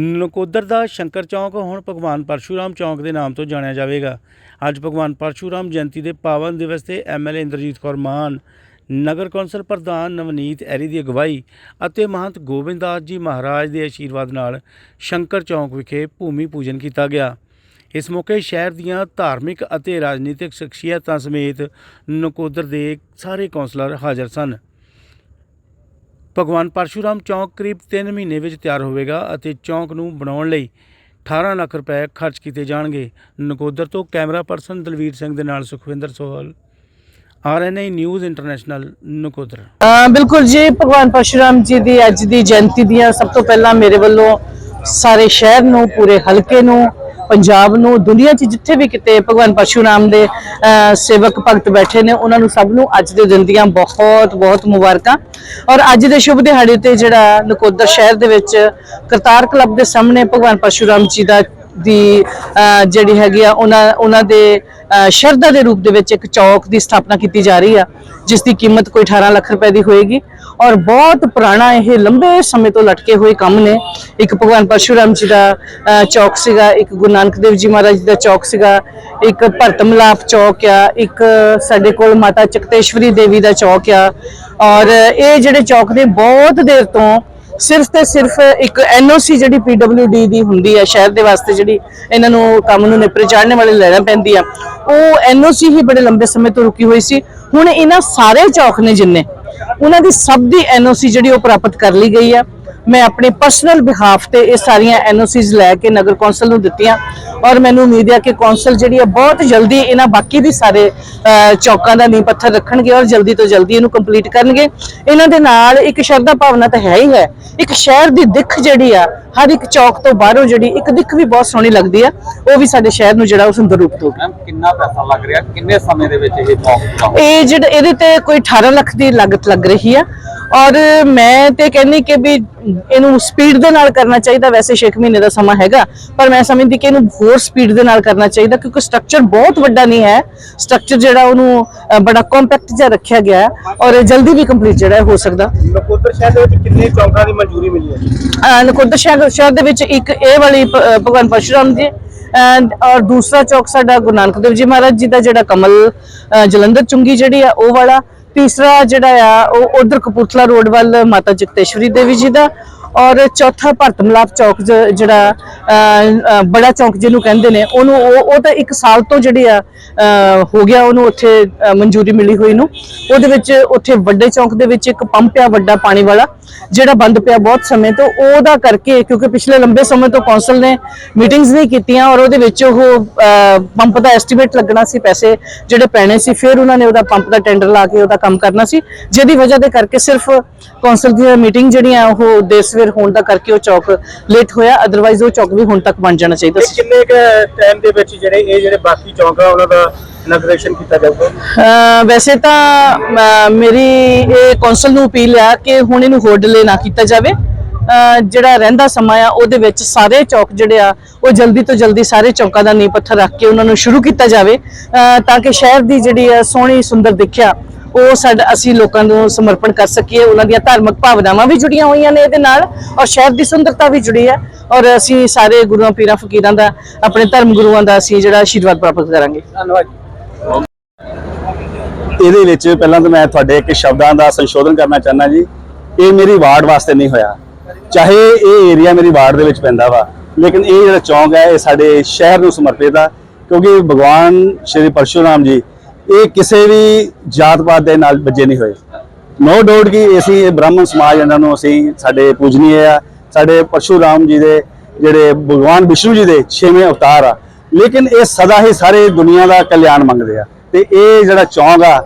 ਨਕੋਦਰ ਦਾ ਸ਼ੰਕਰ ਚੌਂਕ, ਹੁਣ ਭਗਵਾਨ ਪਰਸ਼ੂਰਾਮ ਚੌਂਕ ਦੇ ਨਾਮ ਤੋਂ ਜਾਣਿਆ ਜਾਵੇਗਾ। ਅੱਜ ਭਗਵਾਨ ਪਰਸ਼ੂਰਾਮ ਜਯੰਤੀ ਦੇ ਪਾਵਨ ਦਿਵਸ ਤੇ ਐਮਐਲਏ ਇੰਦਰਜੀਤ ਕੌਰ ਮਾਨ, ਨਗਰ ਕੌਂਸਲ ਪ੍ਰਧਾਨ ਨਵਨੀਤ ਐਰੀ ਦੀ ਅਗਵਾਈ ਅਤੇ ਮਹੰਤ ਗੋਬਿੰਦਦਾਸ ਜੀ ਮਹਾਰਾਜ ਦੇ ਆਸ਼ੀਰਵਾਦ ਨਾਲ ਸ਼ੰਕਰ ਚੌਂਕ ਵਿਖੇ ਭੂਮੀ ਪੂਜਨ ਕੀਤਾ ਗਿਆ। ਇਸ ਮੌਕੇ ਸ਼ਹਿਰ ਦੀਆਂ ਧਾਰਮਿਕ ਅਤੇ ਰਾਜਨੀਤਿਕ ਸ਼ਖਸੀਅਤਾਂ ਸਮੇਤ ਨਕੋਦਰ ਦੇ ਸਾਰੇ ਕੌਂਸਲਰ ਹਾਜ਼ਰ ਸਨ। ਭਗਵਾਨ ਪਰਸ਼ੂਰਾਮ ਚੌਂਕ ਕਰੀਬ 3 ਮਹੀਨੇ ਵਿੱਚ ਤਿਆਰ ਹੋਵੇਗਾ ਅਤੇ ਚੌਂਕ ਨੂੰ ਬਣਾਉਣ ਲਈ 18 ਲੱਖ ਰੁਪਏ ਖਰਚ ਕੀਤੇ ਜਾਣਗੇ। ਨਕੋਦਰ ਤੋਂ ਕੈਮਰਾ ਪਰਸਨ ਦਲਵੀਰ ਸਿੰਘ ਦੇ ਨਾਲ Sukhwinder Sohal RNI news international Nakodar. ਅ, ਬਿਲਕੁਲ ਜੀ ਭਗਵਾਨ ਪਰਸ਼ੁਰਾਮ ਜੀ ਦੀ ਅੱਜ ਦੀ ਜਯੰਤੀ ਦੀਆਂ ਸਭ ਤੋਂ ਪਹਿਲਾਂ ਮੇਰੇ ਵੱਲੋਂ ਸਾਰੇ ਸ਼ਹਿਰ ਨੂੰ ਪੂਰੇ ਹਲਕੇ ਨੂੰ ਪੰਜਾਬ ਨੂੰ, ਦੁਨੀਆ 'ਚ ਜਿੱਥੇ ਵੀ ਕਿਤੇ ਭਗਵਾਨ ਪਰਸ਼ੁਰਾਮ ਦੇ ਸੇਵਕ ਭਗਤ ਬੈਠੇ ਨੇ, ਉਹਨਾਂ ਨੂੰ ਸਭ ਨੂੰ ਅੱਜ ਦੇ ਦਿਨ ਦੀਆਂ ਬਹੁਤ ਬਹੁਤ ਮੁਬਾਰਕਾਂ। ਔਰ ਅੱਜ ਦੇ ਸ਼ੁਭ ਦਿਹਾੜੇ ਤੇ ਜਿਹੜਾ ਨਕੋਦਰ ਸ਼ਹਿਰ ਦੇ ਵਿੱਚ ਕਰਤਾਰ ਕਲੱਬ ਦੇ ਸਾਹਮਣੇ ਭਗਵਾਨ ਪਰਸ਼ੁਰਾਮ ਜੀ ਦਾ ਦੀ ਜਿਹੜੀ ਹੈਗੀ ਆ, ਉਹਨਾਂ ਉਹਨਾਂ ਦੇ ਸ਼ਰਧਾ ਦੇ ਰੂਪ ਦੇ ਵਿੱਚ ਇੱਕ ਚੌਕ ਦੀ ਸਥਾਪਨਾ ਕੀਤੀ ਜਾ ਰਹੀ ਆ, ਜਿਸ ਦੀ ਕੀਮਤ ਕੋਈ 18 ਲੱਖ ਰੁਪਏ ਦੀ ਹੋਏਗੀ। ਔਰ ਬਹੁਤ ਪੁਰਾਣਾ ਇਹ ਲੰਬੇ ਸਮੇਂ ਤੋਂ ਲਟਕੇ ਹੋਏ ਕੰਮ ਨੇ। ਇੱਕ ਭਗਵਾਨ ਪਰਸ਼ੂਰਾਮ ਜੀ ਦਾ ਚੌਕ ਸੀਗਾ, ਇੱਕ ਗੁਰੂ ਨਾਨਕ ਦੇਵ ਜੀ ਮਹਾਰਾਜ ਜੀ ਦਾ ਚੌਕ ਸੀਗਾ, ਇੱਕ ਭਰਤ ਮਿਲਾਪ ਚੌਕ ਆ, ਇੱਕ ਸਾਡੇ ਕੋਲ ਮਾਤਾ ਚਕਤੇਸ਼ਵਰੀ ਦੇਵੀ ਦਾ ਚੌਕ ਆ। ਔਰ ਇਹ ਜਿਹੜੇ ਚੌਕ ਨੇ, ਬਹੁਤ ਦੇਰ ਤੋਂ ਸਿਰਫ ਤੇ ਸਿਰਫ ਇੱਕ ਐਨਓਸੀ ਜਿਹੜੀ ਪੀਡਬਲਯੂਡੀ ਦੀ ਹੁੰਦੀ ਹੈ ਸ਼ਹਿਰ ਦੇ ਵਾਸਤੇ ਜਿਹੜੀ ਇਹਨਾਂ ਨੂੰ ਕੰਮ ਨੂੰ ਨਿਪਰੇ ਚਾੜਨ ਵਾਲੇ ਲੈਣਾ ਪੈਂਦੀ ਆ, ਉਹ ਐਨਓਸੀ ਹੀ ਬੜੇ ਲੰਬੇ ਸਮੇਂ ਤੋਂ ਰੁਕੀ ਹੋਈ ਸੀ। ਹੁਣ ਇਹਨਾਂ ਸਾਰੇ ਚੌਕ ਨੇ ਜਿੰਨੇ, ਉਹਨਾਂ ਦੀ ਸਭ ਦੀ ਐਨਓਸੀ ਜਿਹੜੀ ਉਹ ਪ੍ਰਾਪਤ ਕਰ ਲਈ ਗਈ ਆ। ਮੈਂ ਆਪਣੇ ਪਰਸਨਲ ਬਿਹਾਫ ਤੇ ਇਹ ਸਾਰੀਆਂ ਐਨਓਸੀਜ਼ ਲੈ ਕੇ ਨਗਰ ਕੌਂਸਲ ਨੂੰ ਦਿੱਤੀਆਂ। ਔਰ ਮੈਨੂੰ ਉਮੀਦ ਹੈ ਕਿ ਕੌਂਸਲ ਜਿਹੜੀ ਹੈ ਬਹੁਤ ਜਲਦੀ ਇਹਨਾਂ ਬਾਕੀ ਵੀ ਸਾਰੇ ਚੌਕਾਂ ਦਾ ਨੀਂਹ ਪੱਥਰ ਰੱਖਣਗੇ ਔਰ ਜਲਦੀ ਤੋਂ ਜਲਦੀ ਇਹਨੂੰ ਕੰਪਲੀਟ ਕਰਨਗੇ। ਇਹਨਾਂ ਦੇ ਨਾਲ ਇੱਕ ਸ਼ਰਧਾ ਭਾਵਨਾ ਤਾਂ ਹੈ ਹੀ ਹੈ। ਇੱਕ ਸ਼ਹਿਰ ਦੀ ਦਿੱਖ ਜਿਹੜੀ ਆ ਹਰ ਇੱਕ ਚੌਕ ਤੋਂ ਬਾਹਰੋਂ ਜਿਹੜੀ ਇੱਕ ਦਿੱਖ ਵੀ ਬਹੁਤ ਸੋਹਣੀ ਲੱਗਦੀ ਆ ਉਹ ਵੀ ਸਾਡੇ ਸ਼ਹਿਰ ਨੂੰ ਜਿਹੜਾ ਉਹ ਸੁੰਦਰ ਰੂਪ ਮੈਮ ਕਿੰਨਾ ਪੈਸਾ ਲੱਗ ਰਿਹਾ? ਕਿੰਨੇ ਸਮੇਂ ਦੇ ਵਿੱਚ ਚੌਕ ਇਹ ਜਿਹੜਾ ਇਹਦੇ ਤੇ ਕੋਈ 18 ਲੱਖ ਦੀ ਲਾਗਤ ਲੱਗ ਰਹੀ ਆ। ਔਰ ਮੈਂ ਤੇ ਕਹਿੰਨੀ ਕਿ ਵੀ ਇਹਨੂੰ ਸਪੀਡ ਦੇ ਨਾਲ ਕਰਨਾ ਚਾਹੀਦਾ ਵੈਸੇ 6 ਮਹੀਨੇ ਦਾ ਸਮਾਂ ਹੈਗਾ ਪਰ ਮੈਂ ਸਮਝਦੀ ਕਿ ਇਹਨੂੰ ਹੋਰ ਸਪੀਡ ਦੇ ਨਾਲ ਕਰਨਾ ਚਾਹੀਦਾ ਕਿਉਂਕਿ ਸਟਰਕਚਰ ਬਹੁਤ ਵੱਡਾ ਨਹੀਂ ਹੈ। ਸਟਰਕਚਰ ਜਿਹੜਾ ਉਹਨੂੰ ਬੜਾ ਕੰਪੈਕਟ ਜਿਹਾ ਰੱਖਿਆ ਗਿਆ ਔਰ ਜਲਦੀ ਵੀ ਕੰਪਲੀਟ ਜਿਹੜਾ ਹੈ ਸਕਦਾ। ਨਕੋਦਰ ਸ਼ਹਿਰ ਦੇ ਵਿੱਚ ਕਿੰਨੇ ਚੌਂਕਾਂ ਦੀ ਮਨਜ਼ੂਰੀ ਮਿਲੀ ਹੈ? ਅਹ ਨਕੋਦਰ ਸ਼ਹਿਰ ਦੇ ਵਿੱਚ ਇੱਕ ਇਹ ਵਾਲੀ ਭਗਵਾਨ ਪਰਸ਼ੁਰਾਮ ਜੀ ਐਂਡ ਔਰ ਦੂਸਰਾ ਚੌਕ ਸਾਡਾ ਗੁਰੂ ਨਾਨਕ ਦੇਵ ਜੀ ਮਹਾਰਾਜ ਜੀ ਦਾ ਜਿਹੜਾ ਕਮਲ ਜਲੰਧਰ ਚੁੰਗੀ ਜਿਹੜੀ ਆ ਉਹ ਵਾਲਾ। ਤੀਸਰਾ ਜਿਹੜਾ ਆ ਉਹ ਉਧਰ ਕਪੂਰਥਲਾ ਰੋਡ ਵੱਲ ਮਾਤਾ ਜਗਤੇਸ਼ਵਰੀ ਦੇਵੀ ਜੀ ਦਾ। ਔਰ ਚੌਥਾ ਭਰਤ ਮਿਲਾਪ ਚੌਕ ਜਿਹੜਾ ਬੜਾ ਚੌਕ ਜਿਹਨੂੰ ਕਹਿੰਦੇ ਨੇ, ਉਹਨੂੰ ਉਹ ਉਹ ਤਾਂ ਇੱਕ ਸਾਲ ਤੋਂ ਜਿਹੜੇ ਆ ਹੋ ਗਿਆ ਉਹਨੂੰ ਉੱਥੇ ਮਨਜ਼ੂਰੀ ਮਿਲੀ ਹੋਈ ਨੂੰ। ਉਹਦੇ ਵਿੱਚ ਉੱਥੇ ਵੱਡੇ ਚੌਕ ਦੇ ਵਿੱਚ ਇੱਕ ਪੰਪ ਆ ਵੱਡਾ ਪਾਣੀ ਵਾਲਾ। ਜਿਹੜਾ ਬੰਦ ਪਿਆ ਬਹੁਤ ਸਮੇਂ ਤੋਂ, ਉਹਦਾ ਕਰਕੇ ਕਿਉਂਕਿ ਪਿਛਲੇ ਲੰਬੇ ਸਮੇਂ ਤੋਂ ਕੌਂਸਲ ਨੇ ਮੀਟਿੰਗਸ ਨਹੀਂ ਕੀਤੀਆਂ ਔਰ ਉਹਦੇ ਵਿੱਚ ਉਹ ਪੰਪ ਦਾ ਐਸਟੀਮੇਟ ਲੱਗਣਾ ਸੀ ਪੈਸੇ ਜਿਹੜੇ ਪੈਣੇ ਸੀ, ਫਿਰ ਉਹਨਾਂ ਨੇ ਉਹਦਾ ਪੰਪ ਦਾ ਟੈਂਡਰ ਲਾ ਕੇ ਉਹਦਾ ਕੰਮ ਕਰਨਾ ਸੀ। ਜਿਹਦੀ ਵਜ੍ਹਾ ਦੇ ਕਰਕੇ ਸਿਰਫ ਕੌਂਸਲ ਦੀ ਮੀਟਿੰਗ ਜਿਹੜੀਆਂ, ਉਹ ਦੇਰ ਸਵੇਰ ਹੋਣ ਦਾ ਕਰਕੇ ਉਹ ਚੌਕ ਲੇਟ ਹੋਇਆ ਅਦਰਵਾਈਜ਼ ਉਹ ਚੌਕ ਵੀ ਹੁਣ ਤੱਕ ਬਣ ਜਾਣਾ ਚਾਹੀਦਾ ਸੀ। ਕਿੰਨੇ ਕ ਟਾਈਮ ਦੇ ਵਿੱਚ ਜਿਹੜੇ, ਇਹ ਜਿਹੜੇ ਬਾਕੀ ਚੌਂਕ ਆ, ਉਹਨਾਂ ਦਾ ਇਨੋਗ੍ਰੇਸ਼ਨ ਕੀਤਾ ਜਾਊਗਾ? ਵੈਸੇ ਤਾਂ ਮੇਰੀ ਇਹ ਕੌਂਸਲ ਨੂੰ ਅਪੀਲ ਆ ਕਿ ਹੁਣ ਇਹਨੂੰ ਹੋਰ ਡਿਲੇ ਨਾ ਕੀਤਾ ਜਾਵੇ। ਜਿਹੜਾ ਰਹਿੰਦਾ ਸਮਾਂ ਆ ਉਹਦੇ ਵਿੱਚ ਸਾਰੇ ਚੌਕ ਜਿਹੜੇ ਆ ਉਹ ਜਲਦੀ ਤੋਂ ਜਲਦੀ ਸਾਰੇ ਚੌਕਾਂ ਦਾ ਨੀਂਹ ਪੱਥਰ ਰੱਖ ਕੇ ਉਹਨਾਂ ਨੂੰ ਸ਼ੁਰੂ ਕੀਤਾ ਜਾਵੇ। ਤਾਂ ਕਿ ਸ਼ਹਿਰ ਦੀ ਜਿਹੜੀ ਆ ਸੋਹਣੀ ਸੁੰਦਰ ਦੇਖਿਆ ਉਹ ਸਾਡਾ ਅਸੀਂ ਲੋਕਾਂ ਨੂੰ ਸਮਰਪਣ ਕਰ ਸਕੀਏ। ਉਹਨਾਂ ਦੀਆਂ ਧਾਰਮਿਕ ਭਾਵਨਾਵਾਂ ਵੀ ਜੁੜੀਆਂ ਹੋਈਆਂ ਨੇ ਇਹਦੇ ਨਾਲ ਔਰ ਸ਼ਹਿਰ ਦੀ ਸੁੰਦਰਤਾ ਵੀ ਜੁੜੀ ਹੈ। ਔਰ ਅਸੀਂ ਸਾਰੇ ਗੁਰੂਆਂ ਪੀਰਾਂ ਫਕੀਰਾਂ ਦਾ ਆਪਣੇ ਧਰਮ ਗੁਰੂਆਂ ਦਾ ਅਸੀਂ ਜਿਹੜਾ ਆਸ਼ੀਰਵਾਦ ਪ੍ਰਾਪਤ ਕਰਾਂਗੇ। ਧੰਨਵਾਦ ਇਹਦੇ ਵਿੱਚ ਪਹਿਲਾਂ ਤਾਂ ਮੈਂ ਤੁਹਾਡੇ ਇੱਕ ਸ਼ਬਦਾਂ ਦਾ ਸੰਸ਼ੋਧਨ ਕਰਨਾ ਚਾਹੁੰਦਾ ਜੀ। ਇਹ ਮੇਰੀ ਵਾਰਡ ਵਾਸਤੇ ਨਹੀਂ ਹੋਇਆ। ਚਾਹੇ ਇਹ ਏਰੀਆ ਮੇਰੀ ਵਾਰਡ ਦੇ ਵਿੱਚ ਪੈਂਦਾ ਵਾ, ਲੇਕਿਨ ਇਹ ਜਿਹੜਾ ਚੌਂਕ ਹੈ, ਇਹ ਸਾਡੇ ਸ਼ਹਿਰ ਨੂੰ ਸਮਰਪਿਤ ਆ, ਕਿਉਂਕਿ ਭਗਵਾਨ ਸ਼੍ਰੀ ਪਰਸ਼ੂਰਾਮ ਜੀ, ਇਹ ਕਿਸੇ ਵੀ ਜਾਤ ਪਾਤ ਦੇ ਨਾਲ ਬੱਜੇ ਨਹੀਂ ਹੋਏ। ਨੋ ਡਾਊਟ ਕਿ ਅਸੀਂ ਇਹ ਬ੍ਰਾਹਮਣ ਸਮਾਜ ਇਹਨਾਂ ਨੂੰ ਅਸੀਂ ਸਾਡੇ ਪੂਜਨੀਏ ਆ। ਸਾਡੇ ਪਰਸ਼ੂਰਾਮ ਜੀ ਦੇ ਜਿਹੜੇ ਭਗਵਾਨ ਵਿਸ਼ਨੂੰ ਜੀ ਦੇ ਛੇਵੇਂ ਅਵਤਾਰ ਆ ਲੇਕਿਨ ਇਹ ਸਦਾ ਹੀ ਸਾਰੇ ਦੁਨੀਆ ਦਾ ਕਲਿਆਣ ਮੰਗਦੇ ਆ। ਤੇ ਇਹ ਜਿਹੜਾ ਚੌਂਕ ਆ,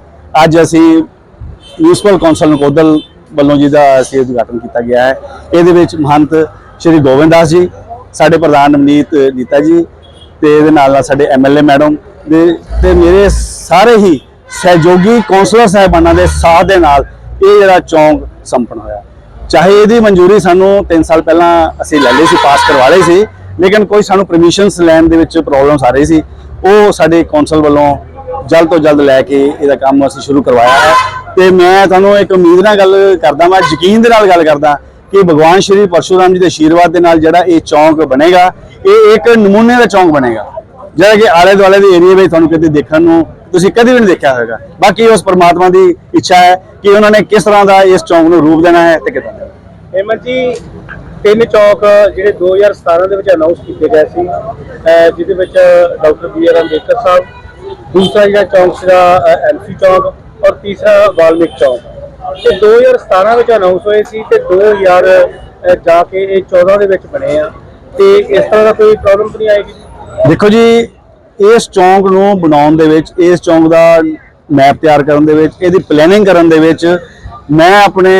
ਅੱਜ ਅਸੀਂ ਮਿਊਨਿਸਪਲ ਕੌਂਸਲ ਨਕੋਦਲ ਵੱਲੋਂ ਜਿਹਦਾ ਅਸੀਂ ਉਦਘਾਟਨ ਕੀਤਾ ਗਿਆ ਹੈ, ਇਹਦੇ ਵਿੱਚ ਮਹੰਤ ਸ਼੍ਰੀ ਗੋਬਿੰਦਾਸ ਜੀ, ਸਾਡੇ ਪ੍ਰਧਾਨ ਨਵਨੀਤ ਨੀਤਾ ਜੀ, ਤੇ ਇਹਦੇ ਨਾਲ ਨਾਲ ਸਾਡੇ ਐਮਐਲਏ ਮੈਡਮ ਦੇ, ਤੇ ਮੇਰੇ ਸਾਰੇ ਹੀ ਸਹਿਯੋਗੀ ਕੌਂਸਲਰ ਸਾਹਿਬਾਨਾਂ ਦੇ ਸਾਥ ਦੇ ਨਾਲ ਇਹ ਜਿਹੜਾ ਚੌਂਕ ਸੰਪन्न ਹੋਇਆ। ਚਾਹੇ ਇਹਦੀ ਮਨਜ਼ੂਰੀ ਸਾਨੂੰ 3 ਸਾਲ ਪਹਿਲਾਂ ਅਸੀਂ ਲੈ ਲਈ ਸੀ, ਪਾਸ ਕਰਵਾ ਲਈ ਸੀ ਲੇਕਿਨ ਕੋਈ ਸਾਨੂੰ ਪਰਮਿਸ਼ਨਸ ਲੈਣ ਦੇ ਵਿੱਚ ਪ੍ਰੋਬਲਮਸ ਆ ਰਹੀ ਸੀ, ਉਹ ਸਾਡੇ ਕੌਂਸਲ ਵੱਲੋਂ ਜਲਦ ਤੋਂ ਜਲਦ ਲੈ ਕੇ ਇਹਦਾ ਕੰਮ ਅਸੀਂ ਸ਼ੁਰੂ ਕਰਵਾਇਆ ਹੈ। ਤੇ ਮੈਂ ਤੁਹਾਨੂੰ ਇੱਕ ਉਮੀਦ ਨਾਲ ਗੱਲ ਕਰਦਾ ਮੈਂ ਯਕੀਨ ਦੇ ਨਾਲ ਗੱਲ ਕਰਦਾ ਕਿ ਭਗਵਾਨ ਸ਼੍ਰੀ ਪਰਸ਼ੂਰਾਮ ਜੀ ਦੇ ਆਸ਼ੀਰਵਾਦ ਦੇ ਨਾਲ ਜਿਹੜਾ ਇਹ ਚੌਂਕ ਬਣੇਗਾ, ਇਹ ਇੱਕ ਨਮੂਨੇ ਦਾ ਚੌਂਕ ਬਣੇਗਾ। ਜਿਹੜਾ ਕਿ ਆਲੇ ਦੁਆਲੇ ਦੇ ਏਰੀਆ ਵਿੱਚ ਤੁਹਾਨੂੰ ਕਿਤੇ ਦੇਖਣ ਨੂੰ ਤੁਸੀਂ ਕਦੇ ਵੀ ਨਹੀਂ ਦੇਖਿਆ ਹੋਵੇਗਾ। ਬਾਕੀ ਉਸ ਪਰਮਾਤਮਾ ਦੀ ਇੱਛਾ ਹੈ ਕਿ ਉਹਨਾਂ ਨੇ ਕਿਸ ਤਰ੍ਹਾਂ ਦਾ ਇਸ ਚੌਂਕ ਨੂੰ ਰੂਪ ਦੇਣਾ ਹੈ ਤੇ ਕਿਦਾਂ। ਦੇਣਾ ਹੇਮੰਤ ਜੀ ਤਿੰਨ ਚੌਕ ਜਿਹੜੇ 2017 ਦੇ ਵਿੱਚ ਅਨਾਉਂਸ ਕੀਤੇ ਗਏ ਸੀ ਜਿਹਦੇ ਵਿੱਚ doctor B R Ambedkar Sahib, ਦੂਸਰਾ ਜਿਹੜਾ ਚੌਂਕ ਸੀਗਾ ਐਮਸੀ ਚੌਂਕ ਔਰ ਤੀਸਰਾ ਵਾਲਮੀਕ ਚੌਂਕ। ਤੇ 2017 ਵਿੱਚ ਅਨਾਉਂਸ ਹੋਏ ਸੀ ਤੇ 2000 ਅਹ ਜਾ ਕੇ ਇਹ 14 ਦੇ ਵਿੱਚ ਬਣੇ ਆ। ਤੇ ਇਸ ਤਰ੍ਹਾਂ ਦਾ ਕੋਈ ਪ੍ਰੋਬਲਮ ਨਹੀਂ ਆਏਗੀ? ਦੇਖੋ ਜੀ, ਇਸ ਚੌਂਕ ਨੂੰ ਬਣਾਉਣ ਦੇ ਵਿੱਚ, ਇਸ ਚੌਂਕ ਦਾ ਮੈਪ ਤਿਆਰ ਕਰਨ ਦੇ ਵਿੱਚ, ਇਹਦੀ ਪਲੈਨਿੰਗ ਕਰਨ ਦੇ ਵਿੱਚ ਮੈਂ ਆਪਣੇ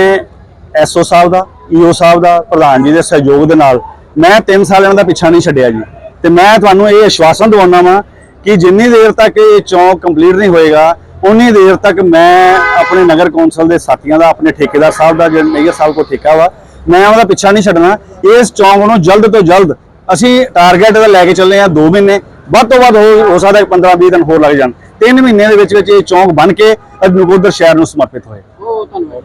ਐਸਓ ਸਾਹਿਬ ਦਾ ਈਓ ਸਾਹਿਬ ਦਾ, ਪ੍ਰਧਾਨ ਜੀ ਦੇ ਸਹਿਯੋਗ ਦੇ ਨਾਲ। ਮੈਂ 3 ਇਹਨਾਂ ਦਾ ਪਿੱਛਾ ਨਹੀਂ ਛੱਡਿਆ ਜੀ। ਤੇ ਮੈਂ ਤੁਹਾਨੂੰ ਇਹ ਆਸ਼ਵਾਸਨ ਦਿਵਾਉਣਾ ਵਾਂ ਕਿ ਜਿੰਨੀ ਦੇਰ ਤੱਕ ਇਹ ਚੌਂਕ ਕੰਪਲੀਟ ਨਹੀਂ ਹੋਏਗਾ ਉਨੀ ਦੇਰ ਤੱਕ ਮੈਂ ਆਪਣੇ ਨਗਰ ਕੌਂਸਲ ਦੇ ਸਾਥੀਆਂ ਦਾ, ਆਪਣੇ ਠੇਕੇਦਾਰ ਸਾਹਿਬ ਦਾ, ਜਿਹੜਾ ਮੇਜਰ ਸਾਹਿਬ ਕੋਲ ਠੇਕਾ ਵਾ, ਮੈਂ ਉਹਦਾ ਪਿੱਛਾ ਨਹੀਂ ਛੱਡਣਾ। ਇਸ ਚੌਂਕ ਨੂੰ ਜਲਦ ਤੋਂ ਜਲਦ ਅਸੀਂ ਟਾਰਗੇਟ ਦਾ ਲੈ ਕੇ ਚੱਲੇ ਆ 2 ਮਹੀਨੇ। ਵੱਧ ਤੋਂ ਵੱਧ ਹੋ ਹੋ ਸਕਦਾ 15 20 ਦਿਨ ਹੋਰ ਲੱਗ ਜਾਣ। 3 ਮਹੀਨੇ ਦੇ ਵਿੱਚ ਵਿੱਚ ਇਹ ਚੌਂਕ ਬਣ ਕੇ ਨਕੋਦਰ ਸ਼ਹਿਰ ਨੂੰ ਸਮਰਪਿਤ ਹੋਏ। ਬਹੁਤ ਧੰਨਵਾਦ